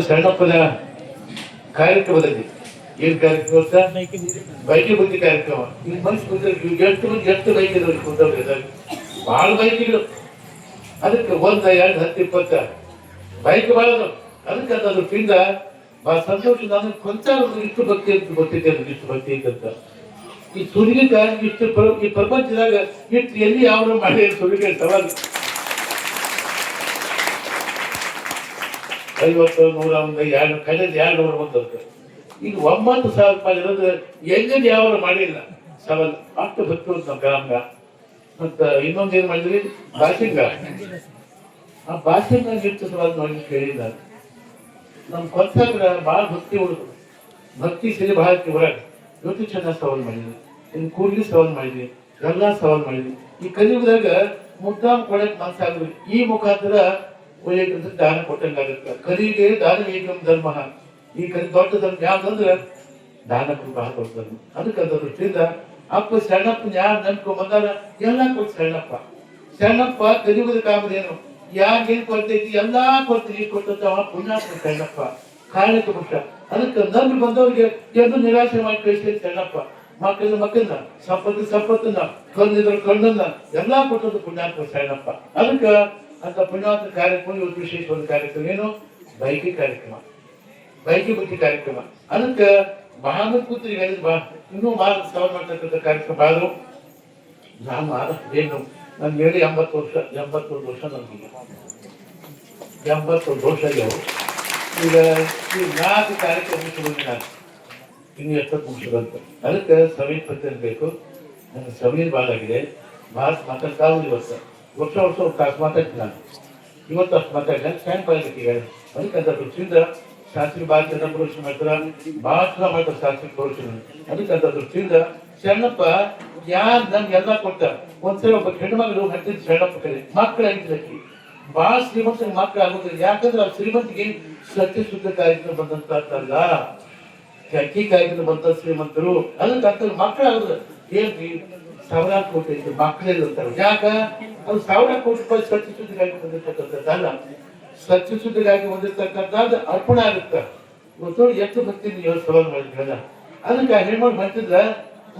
ಶರಣಪ್ಪನ ಕಾರ್ಯಕ್ರಮದಲ್ಲಿ. ಏನ್ ಕಾರ್ಯಕ್ರಮ? ಅಂತ ಬುದ್ಧಿ ಕಾರ್ಯಕ್ರಮ. ಇಲ್ಲಿ ಮನುಷ್ಯ ಬಂದ್ರೆ ಎಷ್ಟು ಮಂದಿ ಎಷ್ಟು ಬೈಕ್ ಇದಾವೆ ಕುಂತವ್ರೆ ಭಾಳ ಅದಕ್ಕೆ ಒಂದ, ಎರಡು, ಹತ್ತು, ಇಪ್ಪತ್ತ. ಬೈಕ್ ಭಾಳ ಅದಕ್ಕೆ ಭಾಳ ಸಂತೋಷ, ನಾನು ಕೊಂಚ ಇಷ್ಟು ಭಕ್ತಿ ಅಂತ ಗೊತ್ತಿದೆ ನನಗೆ ಇಷ್ಟು ಭಕ್ತಿ ಅಂತ. ಈ ಸುರಿಗಿಕ ಇಷ್ಟು ಈ ಪ್ರಪಂಚದಾಗ ಇಷ್ಟು ಎಲ್ಲಿ ಯಾವ ಮಾಡಿ ಸುರಿಗೆ ಸವಾಲು. ಐವತ್ತು, ನೂರ ಒಂದು, ಎರಡು, ಕಳೆದ ಎರಡು ನೂರ ಒಂದು ಈಗ ಒಂಬತ್ತು ಸಾವಿರ ರೂಪಾಯಿ ಇರೋದು ಎಲ್ಲಿ ಯಾವ ಮಾಡಿಲ್ಲ. ಸವಲ್ ಅಷ್ಟು ಬಿಟ್ಟು ನಮ್ಮ ಗ್ರಾಮಗ. ಮತ್ತ ಇನ್ನೊಂದು ಏನ್ ಮಾಡಿದ್ರಿ? ಬಾಸಿಂಗ. ಆ ಭಾಷಿಂಗ ಎಷ್ಟು ಸವಾಲ್ ಮಾಡಿ ಕೇಳಿಲ್ಲ. ನಮ್ಮ ಕೊತ್ತಾಗ ಭಾಳ ಭಕ್ತಿ ಉಳಿದು ಭಕ್ತಿ ಸರಿ ಭಾಳ ಐತಿ ಹೊರಗೆ. ಇವತ್ತು ಚೆನ್ನಾಗಿ ಸವಾಲ್ ಮಾಡಿದ್ವಿ ಇನ್ನು ಕೂಡ್ಲಿ ಸವಾಲು ಮಾಡಿದ್ವಿ ಗಂಗಾ ಸವಾಲು ಮಾಡಿದ್ವಿ ಈ ಕಲಿಯುಗದಾಗ ಮುದ್ದಾಮ್ ಕೊಡಕ್ ಮನ್ಸಾಗ್ರಿ ಈ ಮುಖಾಂತರ ಒಳ್ಳೆಯದಂತ ದಾನ ಕೊಟ್ಟಂಗಾಗುತ್ತೆ. ಕಲಿಗೆ ದಾನ ಏಕಂ ಧರ್ಮ? ಈ ಕರಿ ದೊಡ್ಡ ಧರ್ಮ ಯಾವ್ದಂದ್ರೆ ದಾನ ಬಹಳ ದೊಡ್ಡ ಧರ್ಮ ಅದಕ್ಕೆ ಅದರ ದೃಷ್ಟಿಯಿಂದ ಅಪ್ಪ ಸಣ್ಣಪ್ಪ ಯಾರು ನಂಬ್ಕೊಂಡ್ ಬಂದಾರ? ಎಲ್ಲ ಕೊಟ್ಟು ಶರಣಪ್ಪ. ಶರಣಪ್ಪ ಕಲಿಯುಗದ ಕಾಮದೇನು ಯಾರಿಗೇನ್ ಕೊಡ್ತೈತಿ ಎಲ್ಲಾ ಕೊಡ್ತೀವಿ ಕೊಟ್ಟಂತವ ಪುಣ್ಯಾತ್ಮ ಶರಣಪ್ಪ. ಕಾರಣಕ್ಕೆ ಪುಷ್ಟ ಅದಕ್ಕೆ ನಂಬಿ ಬಂದವರಿಗೆ ಎಂದು ನಿರಾಶೆ ಮಾಡಿ ಕಳಿಸಿ ಶರಣಪ್ಪ. ಮಕ್ಕಳ ಮಕ್ಕಳನ್ನ ಸಂಪತ್ತು ಸಂಪತ್ತನ್ನ ಕಣ್ಣಿದ್ರ ಕಣ್ಣನ್ನ ಎಲ್ಲಾ ಕೊಟ್ಟದ್ದು ಪುಣ್ಯಾತ್ಮ ಶರಣಪ್ಪ. ಅದಕ್ಕೆ ಅಂತ ಪುಣ್ಯವಂತ ಕಾರ್ಯಕ್ರಮ ಇವತ್ತು ವಿಶೇಷ ಒಂದು ಕಾರ್ಯಕ್ರಮ, ಏನು ಬೈಕಿ ಕಾರ್ಯಕ್ರಮ, ಬೈಕಿ ಬುದ್ಧಿ ಕಾರ್ಯಕ್ರಮ. ಅದಕ್ಕೆ ಬಹಳ ಕೂತ್ರಿ ಹೇಳಿದ್ ಬಾ, ಇನ್ನೂ ಬಹಳ ಸವಾಲು ಮಾಡ್ತಕ್ಕಂಥ ಕಾರ್ಯಕ್ರಮ ಭಾಳ ನಾನು ಏನು? ನನ್ಗೆ ಹೇಳಿ ಎಂಬತ್ತು ವರ್ಷ, ಎಂಬತ್ತೊಂದು ವರ್ಷ ನನಗೆ ಎಂಬತ್ತೊಂದು ವರ್ಷ ಆಗ್ಯಾವ ಈಗ ಈ ನಾಲ್ಕು ಕಾರ್ಯಕ್ರಮ ಇನ್ನು ಎಷ್ಟೊತ್ತು ಮುಗಿಸ್ಬೇಕಂತ ಅದಕ್ಕೆ ಸಮೀರ್ ಪತ್ರ ಬೇಕು. ನನಗೆ ಸಮೀರ್ ಭಾಳ ಆಗಿದೆ ಭಾಳ ಮಾತಾಡ್ತಾವು ಇವತ್ತು ವರ್ಷ ವರ್ಷ ತಾಸು ಮಾತಾಡ್ತೀನಿ ನಾನು. ಇವತ್ತು ಅಷ್ಟು ಟೈಮ್ ಬರಬೇಕು ಈಗ ಅದಕ್ಕೆ ಅಂತ ದೃಷ್ಟಿಯಿಂದ ಶಾಸ್ತ್ರಿ ಭಾರತ ಪುರುಷ ಮಾಡ್ತಾರ, ಭಾಳ ಮಾಡ್ತಾರೆ ಶಾಸ್ತ್ರಿ ಪುರುಷ ಅದಕ್ಕೆ ಅಂತ ದೃಷ್ಟಿಯಿಂದ ಶರಣಪ್ಪ ಯಾರು ನಮ್ಗೆ ಎಲ್ಲ ಕೊಟ್ಟ, ಒಂದ್ಸರಿ ಒಬ್ಬ ಹೆಣ್ಮಗಳು ಹಟ್ಟಿದ ಶರಣಪ್ಪ ಕಡೆ ಮಕ್ಕಳು ಆಗಿದ್ದಕ್ಕೆ ಭಾಳ ಶ್ರೀಮಂತ ಮಕ್ಕಳು ಆಗೋದಿಲ್ಲ ಯಾಕಂದ್ರೆ ಆ ಶ್ರೀಮಂತಿಗೆ ಸತ್ಯ ಶುದ್ಧ ಕಾರ್ಯಕ್ರಮ ಬಂದಂತಲ್ಲ ಅಕ್ಕಿ ಕಾಯ್ದು ಬಂದ ಶ್ರೀಮಂತರು, ಅದಕ್ಕೆ ಮಕ್ಕಳು ಏನ್ರಿ? ಸಾವಿರಾರು ಕೋಟಿ ಐತಿ ಮಕ್ಕಳಿಲ್ಲ ಅಂತಾರೆ. ಯಾಕ? ಅದು ಸಾವಿರ ಕೋಟಿ ರೂಪಾಯಿ ಸತ್ಯ ಬಂದಿರತಕ್ಕಂಥದ್ದಲ್ಲ ಬಂದಿರ್ತಕ್ಕಂಥದ್ದಲ್ಲ ಬಂದಿರತಕ್ಕಂಥದ್ದು ಅರ್ಪಣೆ ಆಗುತ್ತೆ. ಇವತ್ತು ಎಷ್ಟು ಬರ್ತೀನಿ ನೀವು ಸವಾಲ್ ಮಾಡಿದ್ರಲ್ಲ. ಅದಕ್ಕೆ ಹೆಣ್ಮಕ್ಳು ಹೊಂಟಿದ್ರ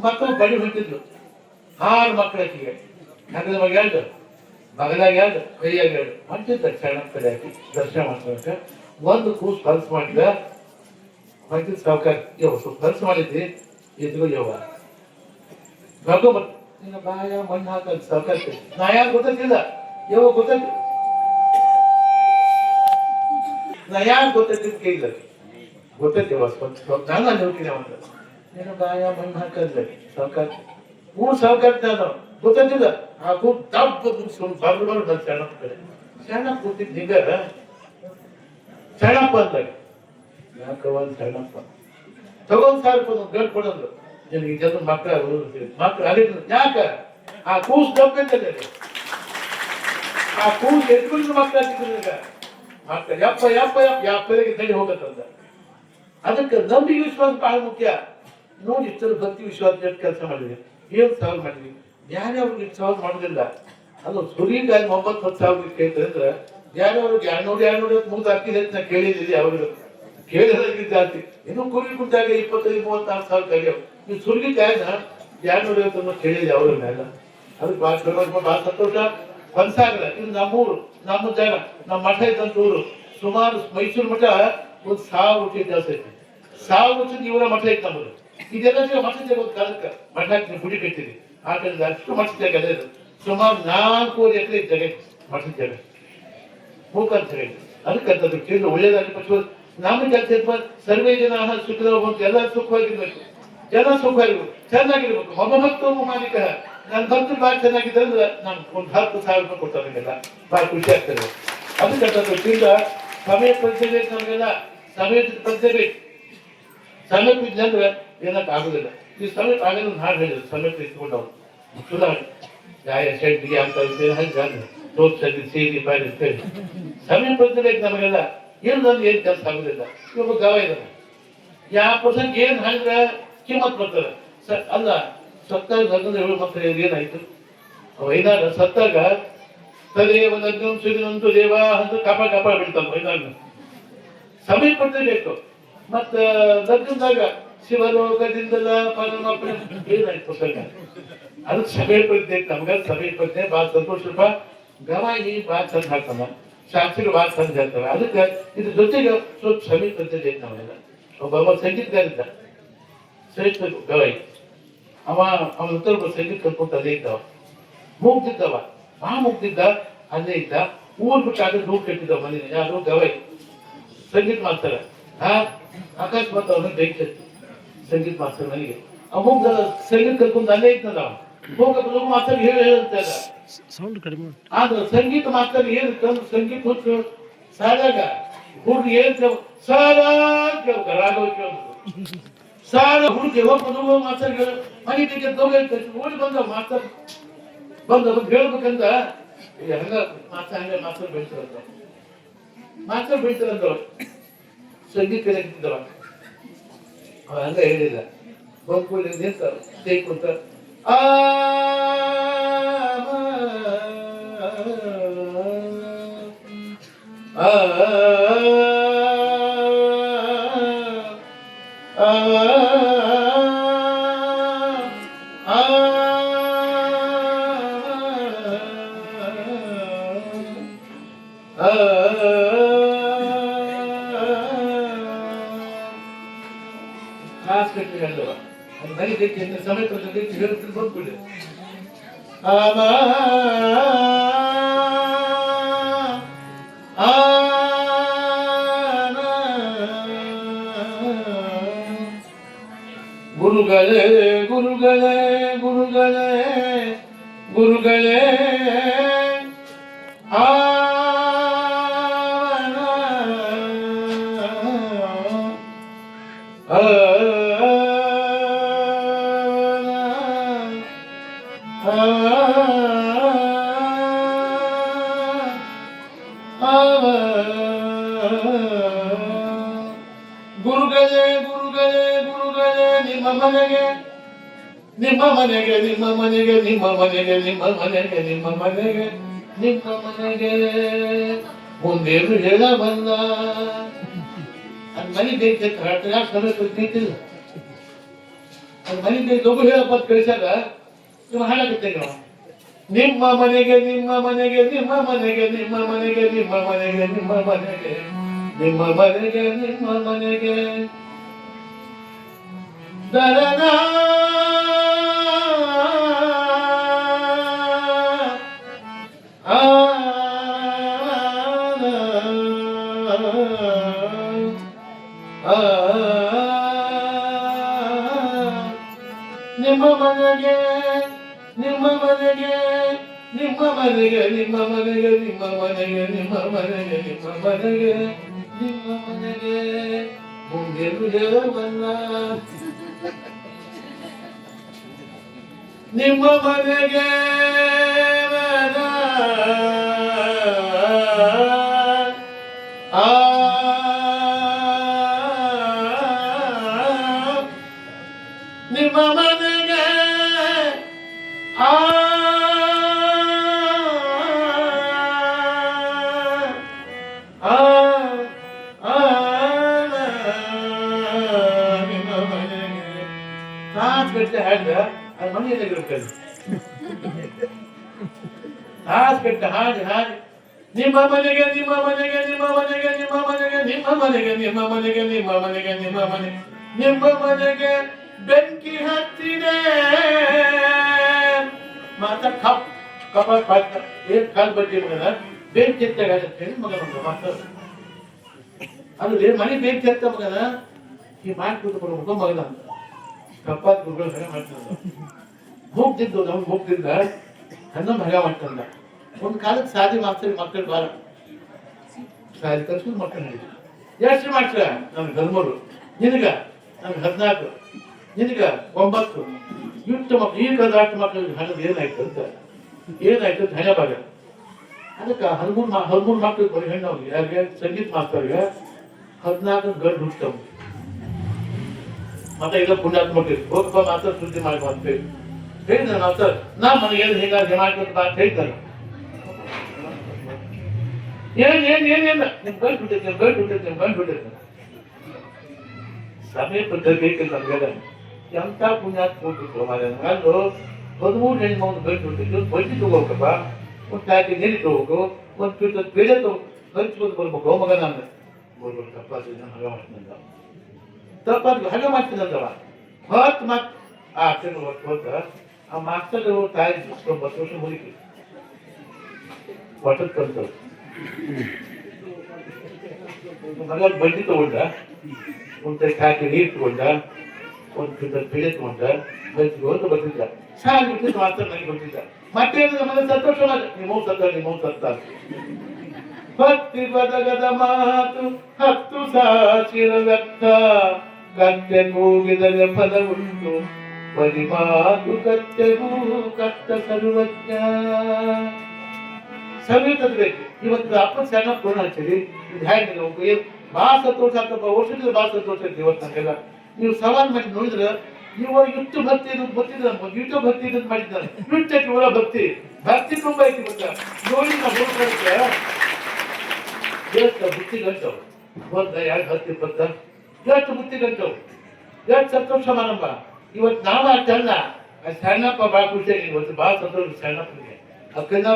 ಮಕ್ಕಳು ಬಡಿ ಹೊಂಟಿದ್ರು ಆರು ಮಕ್ಕಳಿಗೆ ನಗದ ಮಗ ಎರಡು ಮಗದಾಗ ಎರಡು, ಕೈಯಾಗ ಎರಡು. ಹೊಂಟಿದ್ದ ಕ್ಷಣ ಕಡೆ ಹಾಕಿ ದರ್ಶನ ಮಾಡ್ಕೊಳಕ ಒಂದು ಕೂಸು ಕಲ್ಸ್ ಮಾಡಿದ ಹೊಂಟಿದ್ ಸಾವುಕಾರ ಯಾವ ಸ್ವಲ್ಪ ಕಲ್ಸ್ ಮಾಡಿದ್ರಿ ಎದುರು ಯವ ಭಗವತ್ ನಿನ್ನ ಬಾಯ ಮಣ್ಣು ಹಾಕಲ್ ಸಾಕತ್ತೆ. ನಾ ಯಾರು ಗೊತ್ತಿಲ್ಲ ಯಾವ ಗೊತ್ತಿಲ್ಲ ನಾ ಯಾರು ಗೊತ್ತಾಯ್ತು ಕೇಳಿಲ್ಲ. ಗೊತ್ತೈತೆ ನಾನು ನಾನು ಹೋಗ್ತೀನಿ ಅವನ್ನ ನಿನ್ನ ಬಾಯ ಮಣ್ಣು ಹಾಕಲ್ಲ ಸಾವುಕಾರ ಹ್ಞೂ ಸಾವುಕಾರ ನಾನು. ಗೊತ್ತಿಲ್ಲ ಆ ಕೂತ್ ದಪ್ಪ ಬರ್ದು ಬರ್ದು ಬಂದು ಸಣ್ಣಪ್ಪ ಕಡೆ. ಸಣ್ಣಪ್ಪ ಕೂತಿದ್ದು ಹಿಂಗ ಸಣ್ಣಪ್ಪ ಅಂದಾಗ. ಯಾಕವ ಸಣ್ಣಪ್ಪ ತಗೊಂಡ್ ಒಂದು ಕೊಡೋದು ನಿನಗೆ ಜನ ಮಕ್ಕಳ ಮಕ್ಕಳು ಅಲ್ಲಿದ್ರು ಯಾಕ? ಆ ಕೂಸ್ ಅಂತದೆ ಆ ಕೂಸ್ ಎತ್ಕೊಂಡು ಮಕ್ಕಳ ಈಗ. ಮಕ್ಕಳು, ಯಪ್ಪ ಯಪ್ಪ ಯಪ್ಪ ಯಪ್ಪರಿಗೆ ತಡಿ ಹೋಗತ್ತಂದ ಅದಕ್ಕೆ ನಂಬಿಕೆ ವಿಶ್ವಾಸ ಬಹಳ ಮುಖ್ಯ. ನೋಡಿ ಇಷ್ಟರ ಭಕ್ತಿ ವಿಶ್ವಾಸ ಕೆಲಸ ಮಾಡಿದೆ. ಏನು ಸವಾಲ್ ಮಾಡಿದ್ವಿ ಯಾರ್ಯಾವ್ರಿಗೆ ಸವಾಲ್ ಮಾಡೋದಿಲ್ಲ. ಅದು ಸುರೀಗಾಗಿ ಒಂಬತ್ತು ಹತ್ತು ಸಾವಿರ ಕೇಳ್ತಾರೆ ಯಾರ್ಯಾವ್ರಿಗೆ ಎರಡ್ನೂರು, ಎರಡ್ನೂರ ಮೂರು ಹಾಕಿದೆ ಅಂತ ಕೇಳಿದ್ದೀನಿ ಅವರು ಕೇಳಿದ್ರೆ ಜಾಸ್ತಿ. ಇನ್ನು ಕುರಿ ಕುಂತಾಗ ಇಪ್ಪತ್ತೈದು, ಮೂವತ್ತಾರು ಸಾವಿರ ಕಲಿಯವು ನೀವು ಸುರ್ಗಿ ಕಾಯ್ನ ಎರಡ್ನೂರ ಅಂತ ಕೇಳಿದೆ ಅವ್ರ ಮೇಲೆ ಅದಕ್ಕೆ ಭಾಳ ಚಲೋ ಭಾಳ ಸಂತೋಷ. ಹೊನ್ಸಾಗರ, ಇದು ನಮ್ಮೂರು, ನಮ್ಮ ಜಾಗ, ನಮ್ಮ ಮಠ ಇದ್ದಂತ ಊರು. ಸುಮಾರು ಮೈಸೂರು ಮಠ ಒಂದು ಸಾವಿರ ವರ್ಷ ಇತಿಹಾಸ ಐತಿ. ಸಾವಿರ ವರ್ಷದ ಇವರ ಮಠ ಐತಿ ನಮ್ಮದು. ಇದೆಲ್ಲ ಮಠ ಒಂದು ಕಾಲಕ್ಕೆ ಮಠ ಹಾಕಿ ಗುಡಿ ಕಟ್ಟಿದೆ ಆ ಕಡೆ ಅಷ್ಟು ಮಠ ಜಾಗ ಅದೇ ಸುಮಾರು ನಾಲ್ಕೂವರೆ ಎಕರೆ ಜಾಗ ಮಠದ ಜಾಗ. ಮೂಕಂತ ಹೇಳಿ ಅದಕ್ಕೆ ಅಂತದ್ದು ಕೇಳಿ ಒಳ್ಳೇದಾಗಿ ಪಕ್ಷ ನಮ್ಮ ಏನ್ಪ ಸರ್ವೇ ಜನ ಸುಖದ ಎಲ್ಲ ಸುಖವಾಗಿರ್ಬೇಕು ಜನ ಸುಖವಾಗಿರ್ಬೇಕು ಚೆನ್ನಾಗಿರ್ಬೇಕು. ಹೊಮ ಭಕ್ತ ಮಾಲೀಕ ನನ್ನ ಭಕ್ತರು ಭಾಳ ಚೆನ್ನಾಗಿದೆ ಅಂದ್ರೆ ನಾನು ಒಂದು ಹತ್ತು ಸಾವಿರ ರೂಪಾಯಿ ಕೊಡ್ತಾರೆ ನಿಮಗೆಲ್ಲ. ಭಾಳ ಖುಷಿ ಆಗ್ತದೆ. ಅದಕ್ಕೆ ತಿರ್ಗ ಸಮಯ ಪರಿಚಯ ನಮಗೆಲ್ಲ. ಸಮಯ ಪರಿಚಯ ಬೇಕು. ಸಮಯಕ್ಕೆ ಇದ್ಲ ಅಂದ್ರೆ ಏನಕ್ಕೆ ಆಗುದಿಲ್ಲ. ಈ ಸಮಯಕ್ಕೆ ಆಗಲ್ಲ ನಾನು ಹೇಳಿದ್ರು ಸಮಯಕ್ಕೆ ಇಟ್ಕೊಂಡವ್ರು ಶೆಡ್ಡಿಗೆ ಅಂತ ಸೇರಿ ಬಾರಿ ಸಮಯ ಪರಿಚಯ ಬೇಕು ನಮಗೆಲ್ಲ. ಏನು ನನ್ಗೆ ಏನು ಕೆಲಸ ಆಗುದಿಲ್ಲ. ಇವಾಗ ಗವ ಇದ್ದಾನೆ ಯಾವ ಪರ್ಸನ್ ಏನ್ ಹೇಳಿದ್ರೆ ಕಿಮ್ಮತ್ ಬರ್ತದೆ ಸ ಅಲ್ಲ, ಸತ್ತಾಗ ಲಗ್ನದ ಏಳು ಮಕ್ಕಳು ಏನಾಯ್ತು? ವೈನಾಗ ಸತ್ತಾಗ ತದೇವ ಲಗ್ನಂ ಸುರಿನಂತು ದೇವ ಅಂತ ಕಪ ಕಪ ಬಿಡ್ತಾನೆ ವೈನಾಗ ಸಮಯ ಬೇಕು ಮತ್ತ ಲಗ್ನದಾಗ ಶಿವಲೋಕದಿಂದಲ ಪರಮಾತ್ಮ ಏನಾಯ್ತು ಪುಸ್ತಕ ಅದು ಸಮೀಪತೆ ನಮ್ಗ ಸಮೀಪತೆ ಭಾಳ ಸಂತೋಷಪ್ಪ ಗವಾಯಿ ಭಾಳ ಚಂದ ಹಾಕ್ತಾನ. ಶಾಸ್ತ್ರಿ ಭಾಳ ಚಂದ ಹೇಳ್ತವೆ ಅದಕ್ಕೆ ಇದ್ರ ಜೊತೆಗೆ ಸ್ವಲ್ಪ ಸಮೀಪತೆ ಬೇಕು ನಾವೆಲ್ಲ ಒಬ್ಬ ಸಂಗೀತಗಾರ ಇದ್ದ. ಶ್ರೇಷ್ಠರು ಗವೈ ಅವ ಅವನ ಉತ್ತರ ಬಸ್ಸಲ್ಲಿ ಕರ್ಕೊಟ್ಟು ಅಲ್ಲೇ ಇದ್ದವ ಮುಗ್ದಿದ್ದವ ಆ ಮುಗ್ದಿದ್ದ ಅಲ್ಲೇ ಇದ್ದ. ಊರ್ ಬಿಟ್ಟಾದ್ರೆ ದೂರ ಕಟ್ಟಿದ್ದವ ಮನೇಲಿ ಯಾರು? ಗವೈ. ಸಂಗೀತ ಮಾಡ್ತಾರೆ ಆ? ಅಕಸ್ಮಾತ್ ಅವನ ಬೆಂಕಿ ಸಂಗೀತ ಮಾಸ್ತರ್ ಅವ ಮುಗ್ದ ಸಂಗೀತ ಕರ್ಕೊಂಡು ಅಲ್ಲೇ ಇದ್ದಲ್ಲ. ಹೋಗಕ್ಕೆ ಮಾಸ್ತರ್ ಹೇಳಿ ಹೇಳ್ತಾರೆ ಸೌಂಡ್ ಕಡಿಮೆ ಆದ್ರೆ ಸಂಗೀತ ಮಾಸ್ತರ್ ಏನು ಸಂಗೀತ ಹೊತ್ತು ಸಾದಾಗ ಹುಡುಗ ಏನ್ ಸಾಲ ರಾಗ ಸಾಲ ಹುಡುಗಿ ಹೋಗ್ಬೋದು ಮಾಸ್ತರ್ ಹೇಳ ಮನೆ ಬಗ್ಗೆ ತಗೊಂಡು ಓಡಿ ಬಂದ ಮಾಸ್ತರ್ ಬಂದ ಹೇಳ್ಬೇಕಂತ ಹಂಗ ಮಾಸ್ತರ್ ಹಂಗ ಮಾಸ್ತರ್ ಬೆಳಿತಾರಂತ ಮಾಸ್ತರ್ ಬೆಳಿತಾರಂತ ಸಂಗೀತ ಕಲಿತಿದ್ದವ ಅವ ಹಂಗ ಹೇಳಿಲ್ಲ ಬಂದ್ಕೊಂಡು ಕೂಡಲೇ ತೇಕೊಂತ ಕುಂತ ಆ ಆ குருகளே குருகளே குருகளே குருகளே ನಿಮ್ಮ ಮನೆಗೆ ನಿಮ್ಮ ಮನೆಗೆ ನಿಮ್ಮ ಮನೆಗೆ ನಿಮ್ಮ ಮನೆಗೆ ನಿಮ್ಮ ಮನೆಗೆ ನಿಮ್ಮ ಮನೆಗೆ ನಿಮ್ಮ ಮನೆಗೆ ಮುಂದೇನು ಹೇಳ ಬಂದ ಅದ್ ಮನೆ ಬೇಕು ಕೊಡ್ತಿದ್ದಿಲ್ಲ ಅದು ಮನೆ ಬೇಕು ಲಗು ಹೇಳಪ್ಪ ಕಳಿಸಾಗ ನೀವು ಹಾಳಾಗುತ್ತೆ ನಿಮ್ಮ ಮನೆಗೆ ನಿಮ್ಮ ಮನೆಗೆ ನಿಮ್ಮ ಮನೆಗೆ ನಿಮ್ಮ ಮನೆಗೆ ನಿಮ್ಮ ಮನೆಗೆ ನಿಮ್ಮ ಮನೆಗೆ ನಿಮ್ಮ ಮನೆಗೆ ನಿಮ್ಮ ಮನೆಗೆ ನಿಮ್ಮ ಮನೆಗೆ ನಿಮ್ಮ ಮನೆಗೆ ನಿಮ್ಮ ಮನೆಗೆ ನಿಮ್ಮ ಮನೆಗೆ ನಿಮ್ಮ ಮನೆಗೆ ನಿಮ್ಮ ಮನೆಗೆ ನಿಮ್ಮ ಮನೆಗೆ ನಿಮ್ಮ ಮನೆಗೆ ಮುಂದೆ ಹೇಳಬಲ್ಲ ನಿಮ್ಮ ಮನೆಗೆ ನಿಮ್ಮ ಮನೆಗೆ ನಿಮ್ಮ ಮನೆಗೆ ನಿಮ್ಮ ಮನೆಗೆ, ನಿಮ್ಮ ಮನೆ, ನಿಮ್ಮ ಮನೆಗೆ ಬೆಂಕಿ ಹತ್ತಿದೆ. ಮಾತ ಕಪ್, ಕಪ ಪಟ್ಟ ಏನ್ ಕಾಲ್ ಮಗನ ಬೆಂಕಿ ಎತ್ತಾಗತ್ತೆ ಮಗ ಬಂದ ಮಾತು ಅದು ಲೇ ಮನೆ ಬೆಂಕಿ ಎತ್ತ ಮಗನ? ಈ ಮಾಡ್ಬಿಟ್ಟು ಬರ್ಬೇಕು ಮಗನ ಅಂತ. ಕಪ್ಪಾತ್ ಗುರುಗಳು ಹೆಣ ಮಾಡ್ತಂದ ಹೋಗ್ತಿದ್ದು ನಾವು ಹೋಗ್ತಿದ್ದ ಹನ್ನೊಂದು ಹೆಗ ಮಾಡ್ತಂದ ಒಂದು ಕಾಲಕ್ಕೆ ಸಾಧಿ ಮಾಡ್ತಾರೆ ಮಕ್ಕಳು ಬಾರ ಸಾದಿ ಕಲ್ಸ್ಕೊಂಡು ಮಕ್ಕಳು ಎಷ್ಟು ಮಾಡ್ತೀರ? ನಮ್ಗೆ ಹದಿಮೂರು. ನಿನಗ? ನಮ್ಗೆ ಹದಿನಾಲ್ಕು. ನಿನಗ? ಒಂಬತ್ತು. ಇಷ್ಟು ಮಕ್ಕಳು ಈಗ ಹದಿನಾಲ್ಕು ಮಕ್ಕಳಿಗೆ ಹಣದ ಏನಾಯ್ತು ಅಂತ? ಏನಾಯ್ತು ಅಂತ ಹಣ ಭಾಗ. ಅದಕ್ಕೆ ಹದಿಮೂರು ಮಾ ಹದಿಮೂರು ಮಕ್ಕಳಿಗೆ ಬರೀ ಹೆಣ್ಣು ಅವ್ರಿಗೆ. ಯಾರಿಗೆ? ಸಂಗೀತ ಮಾಸ್ತರ್ಗೆ. ಹದಿನಾಲ್ಕು ಗಂಡು ಹುಟ್ಟವು ಮತ್ತೆ ಇಲ್ಲ ಪುಣ್ಯಾತ್ಮಕ ಹೋಗಪ್ಪ ಮಾತ್ರ ಸುದ್ದಿ ಮಾಡಿ ಅಂತ ಹೇಳಿ. ನಾವು ಸರ್ ನಾ ಮನೆಗೆ ಹೀಗಾಗಿ ಮಾಡ್ಕೊತ ಬಾ ಅಂತ ಹೇಳ್ತಾನೆ ಏನ್ ಏನ್ ಏನ್ ಏನ್ ನಿಮ್ ಗಂಟು ಬಿಟ್ಟೈತೆ ನಿಮ್ ಗಂಟು ಬಿಟ್ಟೈತೆ ನಿಮ್ ಗಂಟು ಬಿಟ್ಟೈತೆ ಸಮಯ ಪದ್ಧತಿ ಬೇಕಿಲ್ಲ ನಮ್ಗೆಲ್ಲ ಎಂತ ಪುಣ್ಯಾತ್ ಕೊಟ್ಟಿತ್ತು ಮಾರ ಅದು ಹದಿಮೂರು ಹೆಣ್ಣು ಮಗನ ಗಂಟು ಬಿಟ್ಟಿದ್ದು ಬಡ್ಡಿ ತಗೋಬೇಕಪ್ಪ ಒಂದು ಪ್ಯಾಕೆ ನೀರು ತಗೋಬೇಕು ಒಂದು ಪೀಠ ಬೇಳೆ ತಗೋ ಖರ್ಚು ಬಂದು ಬರ್ಬೇಕು ಮಗ ನಾನು ಬರ್ಬೇಕು ತಪ್ಪಾದ್ರೆ ನಾನು ಹಗ ಮಾಡ್ತೀನಂದ ತಪ್ಪಾದ್ರೆ ಹಗ ಮಾಡ್ತೀನಂದವ ಹೊತ್ತು ಮತ್ ಆ ಅಕ್ಷರ ಹೊತ್ತು ಹೋದ ಆ ಮಾಸ್ತರ್ ತಾಯಿ ಒಂಬತ್ತು ವರ್ಷ ಮುಗಿತು ಒಟ್ಟದ ಕಲ್ತವ್ರು ಮಗ ಬಂಡಿ ತಗೊಂಡ, ಒಂದು ಹಾಕಿ ನೀರು ತಗೊಂಡ, ಒಂದು ಕಿಂತ ಬೆಳೆ ತಗೊಂಡ ಬೈತಿಗೆ ಒಂದು ಬರ್ತಿದ್ದ. ಸಾಕು ಬಿಟ್ಟಿದ್ದು ಮಾತ್ರ ನನಗೆ ಗೊತ್ತಿದ್ದ ಮತ್ತೆ ನಮಗೆ ಸಂತೋಷವಾದ ನಿಮ್ಮ ಸತ್ತ ನಿಮ್ಮ ಸತ್ತ ಭಕ್ತಿ ಬದಗದ ಮಾತು, ಹತ್ತು ಸಾವಿರ ವ್ಯಕ್ತ ಕತ್ತೆ ಕೂಗಿದರೆ ಫಲವುಂಟು ಬರಿ ಮಾತು ಕತ್ತೆಗೂ ಕತ್ತ ಸರ್ವಜ್ಞ. ಸಮೇತಬೇಕು ಇವತ್ತು ಅಪ್ಪ ಸಣ್ಣ ಪೂರ್ಣ ಹಚ್ಚಿರಿ ಇದು ಹೇಗೆ ನೀವು ಭಾಳ ಸಂತೋಷ ಆಗ್ತಪ್ಪ ವರ್ಷದಿಂದ ಭಾಳ ಸಂತೋಷ ಐತಿ ಇವತ್ತು ನಮಗೆಲ್ಲ. ನೀವು ಸವಾಲ್ ಮಾಡಿ ನೋಡಿದ್ರೆ ಇವ ಇಷ್ಟು ಭಕ್ತಿ ಇದು ಗೊತ್ತಿದ್ರೆ ಇಷ್ಟು ಭಕ್ತಿ ಇದು ಮಾಡಿದ್ದಾರೆ. ಇಷ್ಟು ಒಳ ಭಕ್ತಿ ಭಕ್ತಿ ತುಂಬ ಐತಿ ಗೊತ್ತಾ? ನೋಡಿ ನಾವು ಎಷ್ಟು ಬುತ್ತಿ ಗಂಟವು ಒಂದ, ಎರಡು ಭಕ್ತಿ ಇಪ್ಪತ್ತ. ಎಷ್ಟು ಬುತ್ತಿ ಗಂಟವು ಎಷ್ಟು ಸಂತೋಷ ಮಾಡಮ್ಮ ಇವತ್ತು ನಾವು ಅಷ್ಟಲ್ಲ ಸಣ್ಣಪ್ಪ ಭಾಳ ಖುಷಿಯಾಗಿ ಇವತ್ತು ಭಾಳ ಸಂತೋಷ ಸಣ್ಣಪ್ಪನಿಗೆ ಅಕ್ಕನ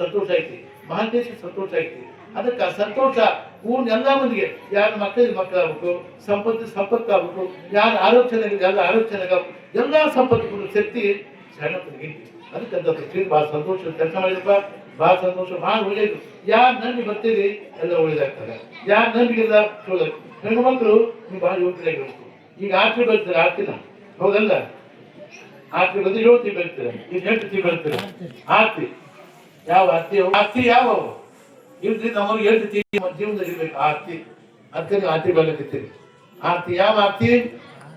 ಸಂತೋಷ ಐತಿ. ಮಹಾಂತೇಶ ಸಂತೋಷ ಐತಿ. ಅದಕ್ಕೆ ಸಂತೋಷ ಪೂರ್ಣ ಎಲ್ಲ ಮಂದಿಗೆ. ಯಾರ ಮಕ್ಕಳಿಗೆ ಮಕ್ಕಳಾಗಬೇಕು ಸಂಪತ್ತು ಸಂಪತ್ತು ಆಗ್ಬೇಕು ಯಾರ ಚೆನ್ನಾಗಿದೆ ಎಲ್ಲ ಚೆನ್ನಾಗಬೇಕು ಎಲ್ಲ ಸಂಪತ್ತು ಶಕ್ತಿ ಐತಿ ಅದಕ್ಕೆ ಅಂತ ಭಾಳ ಸಂತೋಷ ಕೆಲಸ ಮಾಡಿದಪ್ಪ ಭಾಳ ಸಂತೋಷ, ಭಾಳ ಒಳ್ಳೇದು. ಯಾರು ನಂಬಿ ಬರ್ತೀರಿ, ಎಲ್ಲ ಒಳ್ಳೇದಾಗ್ತದೆ. ಯಾರು ನಂಬಿಗೆಲ್ಲ ಚಲೋ ಹೆಣ್ಣು ಮಕ್ಕಳು, ನೀವು ಭಾಳ ಯೋಗ್ಯರಾಗಿರ್ಬೇಕು. ಈಗ ಆರ್ತಿ ಬರ್ತಾರೆ ಆರ್ತಿನ ಹೌದಲ್ಲ? ಆರ್ತಿ ಬಂದು ಯೋತಿ ಬರ್ತೀರ ಈಗ ಹೆಂಡತಿ ಬರ್ತೀರ ಆರ್ತಿ. ಯಾವ ಅವು? ಆರ್ತಿ ಯಾವ ಇಲ್ರಿ ನಮಗೆ ಎಷ್ಟು ಜೀವನದಲ್ಲಿ ಇರ್ಬೇಕು. ಆರ್ತಿ. ಅದಕ್ಕೆ ಆರ್ತಿ ಬರ್ಲಿಕ್ಕೆ ಆರ್ತಿ ಯಾವ ಆರ್ತಿ?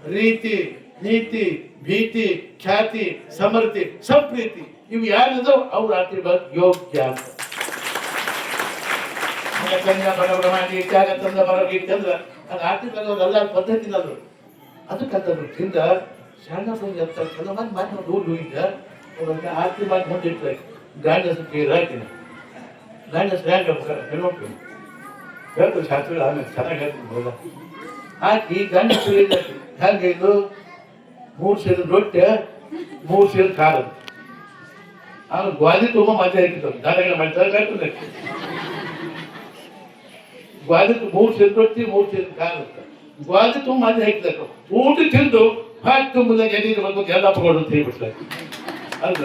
ರೀತಿ, ನೀತಿ, ಭೀತಿ, ಖ್ಯಾತಿ, ಸಮೃದ್ಧಿ, ಸಂಪ್ರೀತಿ. ಇವು ಯಾರಿದೋ ಅವ್ರ ಆರ್ತಿ ಬರ್ ಯೋಗ್ಯ ಅಂತ. ಕನ್ಯಾ ಮಾಡಿ ತ್ಯಾಗ ತಂದ ಬರೋ ಅಂತಂದ್ರ ಅದು ಆರ್ತಿ ಬರೋದಲ್ಲ ಪದ್ಧತಿ ಅದು ಅದಕ್ಕಂತ ಸಣ್ಣ ಬಂದು ಅಂತ ಕೆಲವು ಮಂದಿ ಮಾಡಿ ನಾವು ದೂರ ಹೋಗಿದ್ದ ಅವ್ರಿಗೆ ಆರ್ತಿ ಮಾಡಿ ಮುಂದೆ ಇಟ್ರೆ ಗಾಂಡ ಕೇಳಿ ಹಾಕಿನ ಗಾಂಡ ಸ್ನ್ಯಾಕ್ ಹೆಣ್ಮಕ್ಳು ಹೇಳ್ತಾರೆ ಶಾಸ್ತ್ರ ಆಮೇಲೆ ಚೆನ್ನಾಗಿ ಹೇಳ್ತೀನಿ ಹೋದ ಹಾಕಿ ಗಂಡ ಕೇಳಿದ ಹೆಂಗೆ ಇದು ಮೂರು ಸೇರು ರೊಟ್ಟೆ ಮೂರು ಸೇರು ಖಾರ ಆಮೇಲೆ ಗ್ವಾದಿ ತುಂಬ ಮಜಾ ಹಾಕಿತ್ತು ದಾಟಗಳ ಮಾಡ್ತಾರೆ ಬೇಕಾದ್ರೆ ಗ್ವಾದಿ ಮೂರು ಸೇರು ರೊಟ್ಟಿ ಮೂರು ಸೇರು ಖಾರ ಅಂತ ಗ್ವಾದಿ ತುಂಬ ಮಜಾ ಹಾಕಿದಾಗ ಊಟ ತಿಂದು ಹಾಕಿ ಮುಂದೆ ಎಲ್ಲಿಗೆ ಬಂದು ತಗೊಂಡು ಅಂತ ಹೇಳ್ಬಿಟ್ಲ. ಅಲ್ದ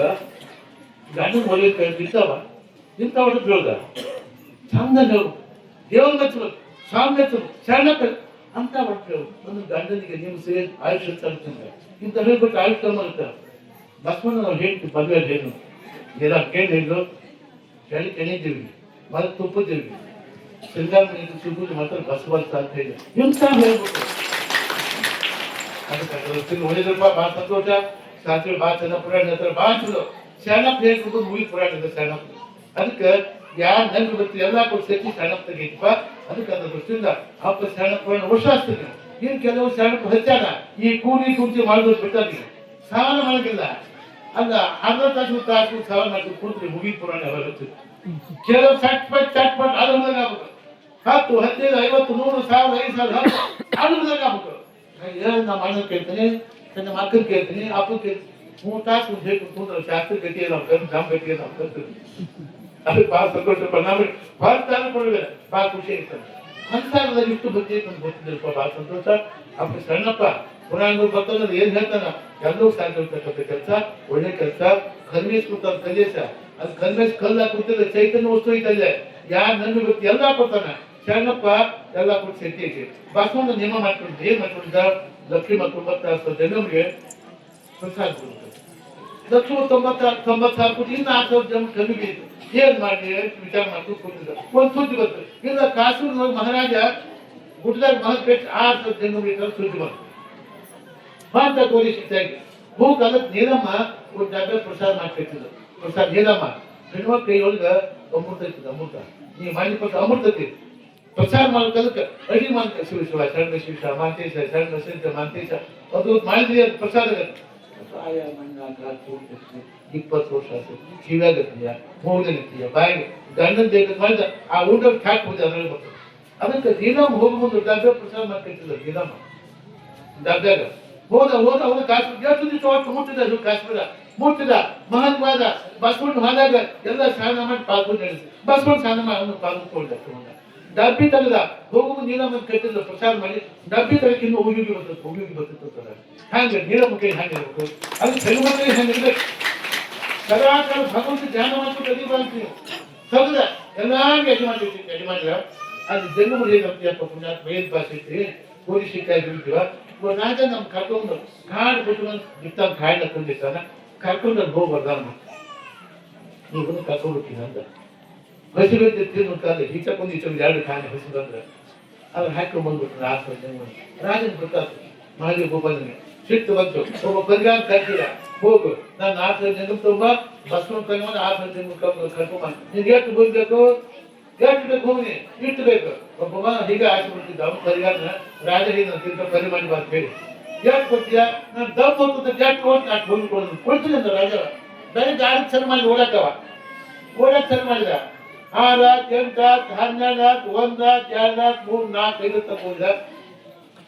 ಗಂಡನ ಮೊದಲು ಇಂಥ ಹೊಡೆದು ಬೀಳ್ದ ಚಂದ ದೇವ್ರ ಮೆಚ್ಚಲು ಸ್ವಾಮಿ ಮೆಚ್ಚಲು ಶರಣ ಅಂತ ಮಾಡ್ತೇವೆ ಒಂದು ಗಂಡನಿಗೆ ನೀವು ಸೇರಿ ಆಯುಷ್ ತರ್ತೀನಿ ಇಂತ ಹೇಳ್ಬಿಟ್ಟು ಆಯುಷ್ ಮಾಡ್ತಾರೆ ಬಸವಣ್ಣ ನಾವು ಹೇಳ್ತೀವಿ ಮದುವೆ ಏನು? ಎಲ್ಲ ಕೇಳಿ ಹೇಳಿದ್ರು ಹೇಳಿ ಕೆಣಿದ್ದೀವಿ. ಮತ್ತೆ ತುಪ್ಪದ್ದೀವಿ ಶೃಂಗಾರ ಸಿಗುದು ಮಾತ್ರ ಬಸ್ ಅಂತ ಹೇಳಿ ಇಂತ ಹೇಳ್ಬಿಟ್ಟು ಒಳ್ಳೆದಪ್ಪ ಭಾಳ ಸಂತೋಷ ಶಾಸ್ತ್ರಿ ಭಾಳ ಚಂದ ಪುರಾಣ ಹೇಳ್ತಾರೆ ಭಾಳ ಚಲೋ ಹೇಳ್ಕೊಂಡು ಮೂವಿ ಪುರಾಣ ಇದೆ ಅದಕ್ಕೆ ಯಾರು ನಂಬಿ ಬರ್ತೀವಿ ಎಲ್ಲ ಕೊಟ್ಟು ಸೇರಿ ಶರಣಪ್ಪ ತೆಗೀತಪ್ಪ ಅದಕ್ಕೆ ಅದ್ರ ದೃಷ್ಟಿಯಿಂದ ಅಪ್ಪ ಶರಣಪ್ಪ ವರ್ಷ ಕೆಲವು ಶರಣಪ್ಪ ಹೆಚ್ಚಾಗ ಈ ಕೂಲಿ ಕುರ್ಚಿ ಮಾಡೋದು ಬಿಟ್ಟಾಗಿ ಸಾಲ ಮಾಡೋದಿಲ್ಲ ಅಲ್ಲ ಅರ್ಧ ತಾಸು ತಾಸು ಸಾವನ ಮಾಡ್ಕೊಂಡು ಕೂತ್ರಿ ಮುಗಿ ಪುರಾಣ ಬರುತ್ತೆ ಕೆಲವು ಚಟ್ಪಟ್ ಚಟ್ಪಟ್ ಅದ್ರ ಮುಂದೆ ಆಗ್ಬೇಕು ಹತ್ತು ಹದಿನೈದು ಐವತ್ತು ನೂರು ಸಾವಿರ ಐದು ಸಾವಿರ ಅದ್ರ ಆಗ್ಬೇಕು ಕೇಳ್ತೀನಿ, ನನ್ನ ಮಕ್ಕಳು ಕೇಳ್ತೀನಿ, ಅಪ್ಪ ಕೇಳ್ತೀನಿ. ಮೂರು ತಾಸು ಶಾಸ್ತ್ರ ಗತಿ ನಮ್ಮ ಗತಿ ಕಲ್ತೀವಿ ಅದಕ್ಕೆ ಭಾಳ ಭಾಳ ಸ್ಥಾನ ಕೊಡಲಿಲ್ಲ ಭಾಳ ಖುಷಿ ಇಷ್ಟು ಬಗ್ಗೆ ನಮ್ಗೆ ಭಾಳ ಸಂತೋಷ. ಅಪ್ಪ ಸಣ್ಣಪ್ಪ ಪುರಾಣ ಬರ್ತದ ಏನ್ ಹೇಳ್ತಾನ? ಎಲ್ಲರೂ ಸಾಕಿರ್ತಕ್ಕಂಥ ಕೆಲಸ, ಒಳ್ಳೆ ಕೆಲಸ ಕನ್ವೇಶ್ ಕೊಡ್ತಾರ ಸಂದೇಶ. ಅದು ಕನ್ವೇಶ್ ಕಲ್ಲ ಕೂತಿಲ್ಲ ಚೈತನ್ಯ ವಸ್ತು ಐತಲ್ಲೇ. ಯಾರು ನನ್ನ ಬರ್ತಿ ಎಲ್ಲ ಕೊಡ್ತಾನ. ಶರಣಪ್ಪ ಎಲ್ಲ ಕೊಟ್ಟು ಶಕ್ತಿ ಐತಿ ಬಸವಣ್ಣ ನಿಯಮ ಮಾಡ್ಕೊಂಡು ಏನ್ ಮಾಡ್ಕೊಂಡಿದ್ದ ಲಕ್ಷ್ಮಿ ತೊಂಬತ್ತಾರು ಜನರಿಗೆ ಪ್ರಸಾದ ಕೊಡ್ತಾರೆ ಲಕ್ಷ ತೊಂಬತ್ತಾರು ತೊಂಬತ್ತು ಸಾವಿರ ಕೋಟಿ ಇನ್ನು ಆರು ಸಾವಿರ ಜನ ಬೇಕು ಏನ್ ಮಾಡಿ ವಿಚಾರ ಮಾಡ್ಕೊಂಡು ಕೊಟ್ಟಿದ್ದ ಒಂದು ಸುದ್ದಿ ಬಂತು ಇಲ್ಲ ಕಾಸೂರು ಮಹಾರಾಜ ಗುಡ್ಡದಾಗ ಮಹಲ್ ಪೇಟ್ ಆರು ಸಾವಿರ ಜನರಿಗೆ ಬೇಕು ಸುದ್ದಿ ಬಂತು ಭಾರತ ಕೋರಿ ಸಿಕ್ತಾಗಿ ಹೂ ಕಾಲಕ್ಕೆ ನೀಲಮ್ಮ ಡಬ್ಬೆ ಪ್ರಸಾದ ಮಾಡ್ತಿದ್ರು ಪ್ರಸಾದ ನೀಲಮ್ಮ ಹೆಣ್ಮಕ್ಳು ಒಳಗ ಅಮೃತ ಇರ್ತದೆ ಅಮೃತ ನೀ ಮಾಡಿ ಕೊಟ್ಟು ಅಮೃತ ಐತಿ ಪ್ರಸಾರ ಮಾಡ್ಕದಕ್ಕೆ ಅಡಿ ಮಾಡ್ಕ ಶಿವ ಶಿವ ಶರಣ ಶಿವ ಶಿವ ಮಾಂತೇಶ ಶರಣ ಸಿದ್ಧ ಮಾಂತೇಶ ಅದು ಮಾಡಿದ್ರಿ ಅದು ಪ್ರಸಾದ ಆಯಾ ಮಣ್ಣ ಕಾಸು ಇಪ್ಪತ್ತು ವರ್ಷ ಆಯ್ತು ಕಿವ್ಯಾಗತ್ತೀಯ ಮೂಗಲಿರ್ತೀಯ ಬಾಯಿಗೆ ಗಂಡನ ಬೇಕು ಮಾಡಿದ ಆ ಊಟ ಹಾಕ್ಬೋದು ಅದ್ರಲ್ಲಿ ಬರ್ತದೆ ಅದಕ್ಕೆ ದಿನಮ್ ಹೋಗಿ ಮುಂದೆ ಡಬ್ಬೆ ಪ್ರಸಾದ ಮಾಡ್ತಿದ್ದ ದಿನಮ್ಮ ಡಬ್ಬ್ಯಾಗ ಹೋದ ಹೋದ ಹೋದ ಕಾಶ್ಮೀರ ಎಷ್ಟು ದಿವಸ ಹೊತ್ತು ಮುಟ್ಟಿದ ಅದು ಕಾಶ್ಮೀರ ಮುಟ್ಟಿದ ಮಹತ್ವಾದ ಬಸ್ಕೊಂಡು ಹೋದಾಗ ಎಲ್ಲ ಸ್ನಾನ ಮಾಡಿ ಪಾಲ್ಗೊಂಡು ಹೇಳಿಸಿ ಬಸ್ಕೊಂಡು ಸ್ನಾನ ಮಾಡಿ ಅವನು ಪಾಲ್ಗೊಂಡು ಡಬ್ಬಿ ಹೋಗು ಹೋಗುವ ನೀಲಮ್ಮ ಕಟ್ಟಿದ್ರು ಪ್ರಸಾರ ಮಾಡಿ ಡಬ್ಬಿ ತೆಗಕ್ಕೆ ಇನ್ನು ಹೋಗಿ ಬರ್ತದೆ, ಹೋಗಿ ಬರ್ತಿತ್ತು ಹಂಗೆ ನೀಲಮ್ಮ ಕೈ ಹಂಗೆ ಇರ್ಬೇಕು? ಅದು ತೆಲುಗಲ್ಲಿ ಇರ್ಬೇಕು? ಸದಾಕಾಲ ಭಗವಂತ ಧ್ಯಾನ ಮಾಡ್ಕೊಂಡು ಅಡಿಬಾರ್ದು ತೆಗೆದ ಎಲ್ಲಾರ್ಗೂ ಯಜಮಾನ ಯಜಮಾನ ಅದು ಜನ್ಮ ಹೇಗಪ್ಪ ಪುಣ್ಯ ಮೇಲ್ ಭಾಷೆ ಐತಿ ಕೋರಿ ಸಿಕ್ಕಾಗಿ ಬಿಡ್ತೀವ ನಾಗ ನಮ್ ಕರ್ಕೊಂಡು ಕಾಡು ಬಿಟ್ಟು ಬಿತ್ತ ಕಾಯಿಲೆ ಕುಂದಿರ್ತಾನ ಕರ್ಕೊಂಡು ಹೋಗಿ ಬರ್ದಾನ ನೀವು ಕರ್ಕೊಂಡ್ಬಿಟ್ಟಿನ ಅಂತ. ಹಸಿರು ತಿನ್ನು ಕಾಲ ಈಚಕ್ಕೊಂದು ಈಚೊಂದು ಎರಡು ಕಾಯಿಲೆ ಹಸಿರು ಬಂದ್ರೆ ಅವ್ರು ಹಾಕೊಂಡು ಬಂದ್ಬಿಟ್ರು ರಾಜ ಬರ್ತಾ ಗೊತ್ತಾಯ್ತು ಮಾಡಿ ಗೋಪಾಲನಿಗೆ ಸಿಟ್ಟು ಬಂತು. ಒಬ್ಬ ಪರಿಗಾರ ಕರ್ತೀರ ಹೋಗು. ನಾನು ಆರು ಜನ ತುಂಬ. ಬಸ್ಕೊಂಡು ತಗೊಂಡು ಆರು ಜನ ಕರ್ಕೊಂಡ್ ನಿನ್ಗೆ ಎಷ್ಟು ಬಂದ್ಬೇಕು ಎಷ್ಟು ಬೇಕು ಹೋಗಿ ಇಟ್ಟು ಬೇಕು ಒಬ್ಬ ಹೀಗೆ ಹಾಕಿಬಿಡ್ತಿದ್ದ ಅವ್ನು ಪರಿಗಾರನ ರಾಜ ಹೀಗೆ ಪರಿ ಮಾಡಿ ಬಾ ಹೇಳಿ. ಯಾಕೆ ಕೊಡ್ತೀಯ? ನಾನು ದಮ್ ಹೋಗ್ತದೆ ಜಾಟ್ ಹೋಗಿ ಅಷ್ಟು ಬಂದು ಕೊಡೋದು? ಕೊಡ್ತೀನಿ ಅಂತ ರಾಜ. ಬೆಳಗ್ಗೆ ಗಾಡಿ ಸರಿ ಮಾಡಿ ಓಡಾಕವ. ಓಡಾಕ್ ಸರಿ ಮಾಡಿದ. ಆರ ಎಂಟ ಹನ್ನೆರಡು ಒಂದ ಎರಡು ಮೂರು ನಾಲ್ಕು ಐದು ತಗೊಂಡ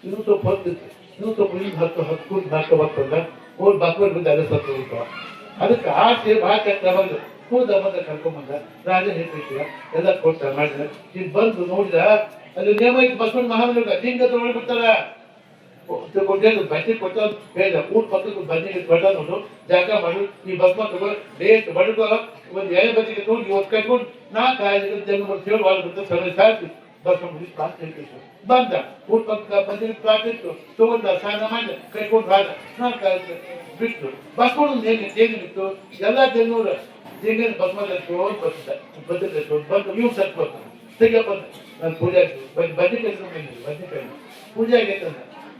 ಇನ್ನು ಸ್ವಲ್ಪ ಹೊತ್ತಿತ್ತು ಇನ್ನು ಸ್ವಲ್ಪ ಹಿಂದೆ ಹತ್ತು ಹತ್ತು ಕೂತ್ ಹಾಕ ಬರ್ತದ ಹೋಗಿ ಬಾಕೋರ್ ಬಿದ್ದು ಅದೇ ಸತ್ತು ಹೋಗ್ತಾವ ಅದಕ್ಕೆ ಆಸೆ ಭಾಷೆ ಬಂದು ಕೂದ ಬಂದ ಕರ್ಕೊಂಬಂದ ರಾಜ ಹೇಳ್ತಿದ್ದ ಎಲ್ಲ ಕೊಡ್ತಾರೆ ಮಾಡಿದ ಇದು ಬಂದು ನೋಡಿದ ಅಲ್ಲಿ ನೇಮ ಇತ್ತು ಬಸವಣ್ಣ ಮಹಾಮಂದಿರ ಲಿಂಗ ತಗೊಂಡು ಬಿಡ್ತಾರ ಕೊಟ್ಟೇನು ಬಜ್ಜಿ ಕೊಟ್ಟ ಹೇಳಿದ ಊಟ ಪಕ್ಕಕ್ಕೆ ಬಜ್ಜಿ ಕೊಟ್ಟ ನೋಡು ಜಾಗ ಮಾಡು ಈ ಭಸ್ಮ ತಗೋ ಡೇಟ್ ಬಡ್ಕೋ ಒಂದು ಎಳೆ ಬಜ್ಜಿಗೆ ತಗೊಂಡು ಇವತ್ತು ಕಟ್ಕೊಂಡು ನಾ ಕಾಯ್ದು ಜನ್ಮ ಸರಿ ಸಾಕು. ಭಸ್ಮ ಮುಗಿಸಿ ಪಾಸ್ ಹೇಳ್ತಿತ್ತು ಬಂದ. ಊಟ ಬಜ್ಜಿ ಪಾಸ್ ಇತ್ತು. ತಗೊಂಡ ಸ್ನಾನ ಮಾಡಿ ಕೈಕೊಂಡು ಹಾಡ ನಾ ಕಾಯ್ದು ಬಿಟ್ಟು ಬಸ್ಕೊಂಡು ಏನು ಏನಿತ್ತು ಎಲ್ಲ ಜನರು ಭಸ್ಮ ತಗೊಂಡು ಬರ್ತಿದ್ದ. ಬದ್ಧ ತಗೊಂಡು ಬಂದು ನೀವು ಸತ್ ಬರ್ತಾರೆ ತೆಗಿಯಪ್ಪ ಅಂದ. ನಾನು ಪೂಜೆ ಕೆಲಸ ಬನ್ನಿ ಕೈ ಪೂಜೆ ಆಗೈತೆ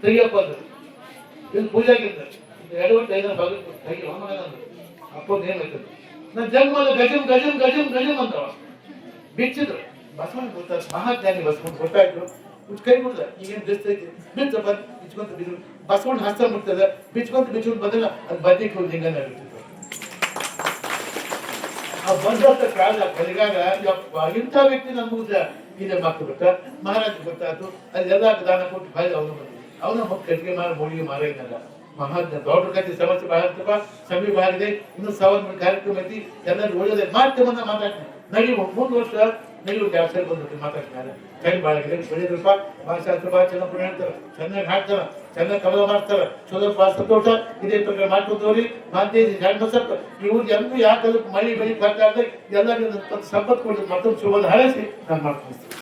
ತೆಗಿಯಪ್ಪ ಅಂದ ಇದು ಪೂಜೆ ಆಗಿದ್ದ ಎರಡು ಗಂಟೆ ಐದು ಬಾಗಿಲು ತೆಗಿ ಅಮ್ಮನ ಅಪ್ಪ ಏನಾಗ್ತದೆ ನನ್ನ ಜನ್ಮದ ಗಜಂ ಗಜಂ ಗಜಂ ಗಜಂ ಅಂತವ ಬಿಚ್ಚಿದ್ರು ಬಸವಣ್ಣ ಗೊತ್ತಾಯ್ತು ಮಹಾಜ್ಞಾನಿ ಬಸವಣ್ಣ ಇದ್ರು. ಉಟ್ ಕೈ ಮುಡ್ದ ಈಗೇನು ಬಿಸ್ತೈತಿ ಬಿಚ್ಚ ಬಂದು ಬಿಚ್ಕೊಂತ ಬಿದ್ರು ಬಸವಣ್ಣ ಹಸ್ತ ಮುಟ್ತದ ಬಿಚ್ಕೊಂತ ಬಿಚ್ಕೊಂತ ಬಂದಿಲ್ಲ ಅದು ಬದ್ನಿಕ್ ಹೋಗಿ ಹಿಂಗ ನಡೀತಿತ್ತು ಆ ಬಂದಂತ ಕಾಲ ಕಲಿಗಾಗ ಇಂಥ ವ್ಯಕ್ತಿ ನಮ್ಮ ಮುಂದೆ ಇದೆ ಮಕ್ಕಳು ಬಿಟ್ಟ ಮಹಾರಾಜ ಗೊತ್ತಾಯ್ತು ಅದೆಲ್ಲ ದಾನ ಕೊಟ್ಟು ಬಾಯಿ ಅವನು ಬಂದ. ಅವನ ಮಕ್ಕ ಕಟ್ಟಿಗೆ ಮಾರ ಮೋಳಿಗೆ ಮಾರ ಇದ್ದಲ್ಲ ಮಹಾಜ್ಞ, ದೊಡ್ಡ ಕತ್ತಿ ಸಮಸ್ಯೆ ಅಂತಪ್ಪ ಸಮೀಪ ಆಗಿದೆ ಇನ್ನೂ ಸಾವಿರ ಕಾರ್ಯಕ್ರಮ ಐತಿ, ಎಲ್ಲರೂ ಒಳ್ಳೆಯದೇ ಬಂದ ಮಾತಾಡ್ತೀನಿ. ನಡಿ ಮೂರು ವರ್ಷ ನಿಲ್ಲು ಜಾಸ್ತಿ ಬಂದ್ಬಿಟ್ಟು ಮಾತಾಡ್ತಾರೆ ಕೈ ಬಾಳಿಗೆ ಬೆಳೆದ್ರಪ್ಪ ಭಾಷಾಸ್ತ್ರ ಭಾಳ ಚೆನ್ನಾಗಿ ಪುಣ್ಯ ಚೆನ್ನಾಗಿ ಹಾಡ್ತಾರ ಚೆನ್ನಾಗಿ ಕವಲ ಮಾಡ್ತಾರ. ಚಲೋ ಸಂತೋಷ. ಇದೇ ಪ್ರಕಾರ ಮಾಡ್ಕೊಂಡವ್ರಿ ಮಾತೇಜಿ ಗಂಡ ಸ್ವಲ್ಪ ಇವ್ರು ಎಂದೂ ಯಾಕೆ ಮಳಿ ಬೆಳಿ ಬರ್ತಾ ಎಲ್ಲರಿಗೂ ಸಂಪತ್ತು ಕೊಟ್ಟು ಮತ್ತೊಂದು ಶುಭದ ಹಳಸಿ ನಾನು ಮಾಡ್ತೀನಿ